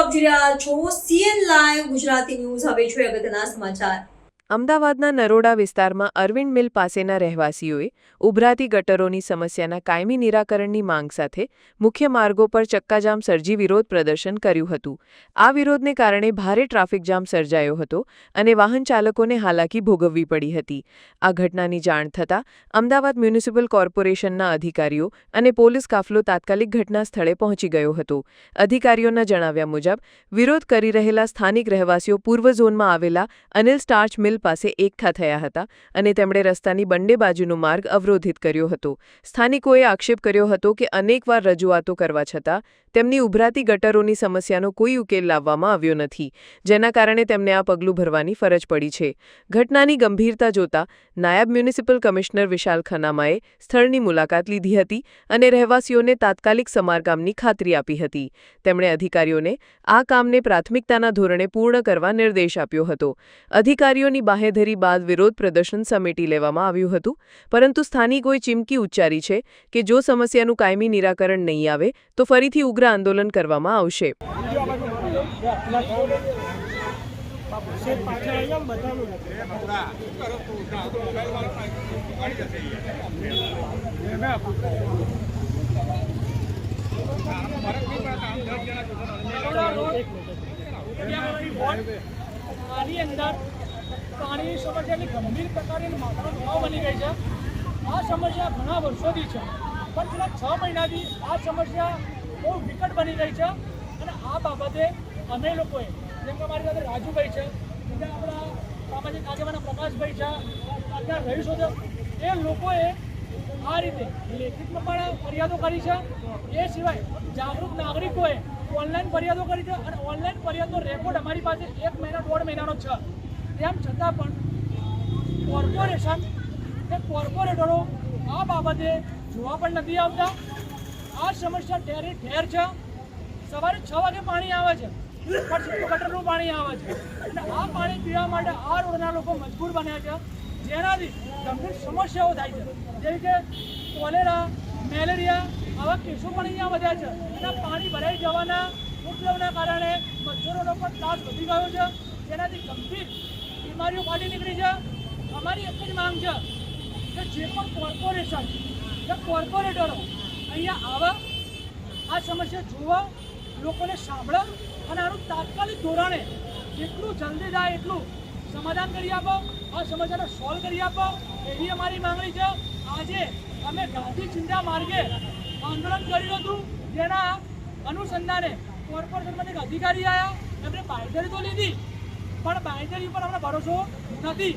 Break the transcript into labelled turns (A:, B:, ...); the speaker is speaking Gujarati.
A: આપ જોઈ રહ્યા છો સીએન લાઈવ ગુજરાતી ન્યૂઝ. હવે જોઈએ અગત્યના સમાચાર.
B: અમદાવાદના નરોડા વિસ્તારમાં અરવિંદ મિલ પાસેના રહેવાસીઓએ ઉભરાતી ગટરોની સમસ્યાના કાયમી નિરાકરણની માંગ સાથે મુખ્ય માર્ગો પર ચક્કાજામ સર્જી વિરોધ પ્રદર્શન કર્યું હતું. આ વિરોધને કારણે ભારે ટ્રાફિક જામ સર્જાયો હતો અને વાહન ચાલકોને હાલાકી ભોગવવી પડી હતી. આ ઘટનાની જાણ થતાં અમદાવાદ મ્યુનિસિપલ કોર્પોરેશનના અધિકારીઓ અને પોલીસ કાફલો તાત્કાલિક ઘટના સ્થળે પહોંચી ગયો હતો. અધિકારીઓના જણાવ્યા મુજબ, વિરોધ કરી રહેલા સ્થાનિક રહેવાસીઓ પૂર્વ ઝોનમાં આવેલા અનિલ સ્ટાર્ચ મિલ પાસે એકઠા થયા હતા અને તેમણે રસ્તાની બંને બાજુનો માર્ગ અવરોધિત કર્યો હતો. સ્થાનિકોએ આક્ષેપ કર્યો હતો કે અનેકવાર રજૂઆતો કરવા છતાં તેમની ઉભરાતી ગટરોની સમસ્યાનો કોઈ ઉકેલ લાવવામાં આવ્યો નથી, જેના કારણે તેમને આ પગલું ભરવાની ફરજ પડી છે. ઘટનાની ગંભીરતા જોતા નાયબ મ્યુનિસિપલ કમિશનર વિશાલ ખનામાએ સ્થળની મુલાકાત લીધી હતી અને રહેવાસીઓને તાત્કાલિક સમારકામની ખાતરી આપી હતી. તેમણે અધિકારીઓને આ કામને પ્રાથમિકતાના ધોરણે પૂર્ણ કરવા નિર્દેશ આપ્યો હતો. અધિકારીઓની બાહેધરી બાદ વિરોધ પ્રદર્શન સમેટી લેવામાં આવ્યું હતું, પરંતુ સ્થાનિકોએ ચીમકી ઉચ્ચારી છે કે જો સમસ્યાનું કાયમી નિરાકરણ નહીં આવે, તો ફરીથી ઉગ્ર આંદોલન કરવામાં આવશે.
C: આની અંદર પાણીની સમસ્યા ગંભીર પ્રકારની માથાનો બની ગઈ છે. આ સમસ્યા ઘણા વર્ષોથી છે. પણ છેલ્લા છ મહિનાથી આ સમસ્યા બહુ વિકટ બની રહી છે. અને આ બાબતે અમે લોકોએ, જેમ કે અમારી સાથે રાજુભાઈ છે, બીજા આપણા સામાજિક આગેવાના પ્રકાશભાઈ છે અત્યારે રહીશો છે. એ લોકોએ આ રીતે લેખિતમાં પણ ફરિયાદો કરી છે. એ સિવાય જાગૃત નાગરિકોએ ઓનલાઈન ફરિયાદો કરી છે અને ઓનલાઈન ફરિયાદનો રેકોર્ડ અમારી પાસે એક મહિના, દોઢ મહિનાનો છે. તેમ છતાં પણ કોર્પોરેશન કે કોર્પોરેટરો આ બાબતે જોવા પણ નથી આવતા. આ સમસ્યા ઠેરે ઠેર છે. સવારે છ વાગે પાણી આવે છે. પણ ગટરનું પાણી આવે છે. અને આ પાણી પીવા માટે આ રોડના લોકો મજબૂર બન્યા છે. જેનાથી ગંભીર સમસ્યાઓ થાય છે. જેવી કે કોલેરા, મેલેરિયા આવા કેસો પણ અહીંયા વધ્યા છે. અને પાણી ભરાઈ જવાના ઉપદ્રવના કારણે મચ્છરોનો પણ ત્રાસ વધી ગયો છે. જેનાથી ગંભીર બીમારીઓ ફાટી નીકળી છે. અમારી એક જ માંગ છે કે જે પણ કોર્પોરેશન કે કોર્પોરેટરો અહીંયા આવા. આ સમસ્યા જોવા લોકોને સાંભળો અને આનું તાત્કાલિક ધોરણે જેટલું જલ્દી થાય એટલું સમાધાન કરી આપો, આ સમસ્યાને સોલ્વ કરી આપો. એવી અમારી માંગણી છે. આજે અમે ગાંધી ચિંતા માર્ગે આંદોલન કર્યું હતું. જેના અનુસંધાને કોર્પોરેશનમાંથી એક અધિકારી આવ્યા એમણે બાંયધરી તો લીધી, પણ બાંયધરી ઉપર અમને ભરોસો નથી.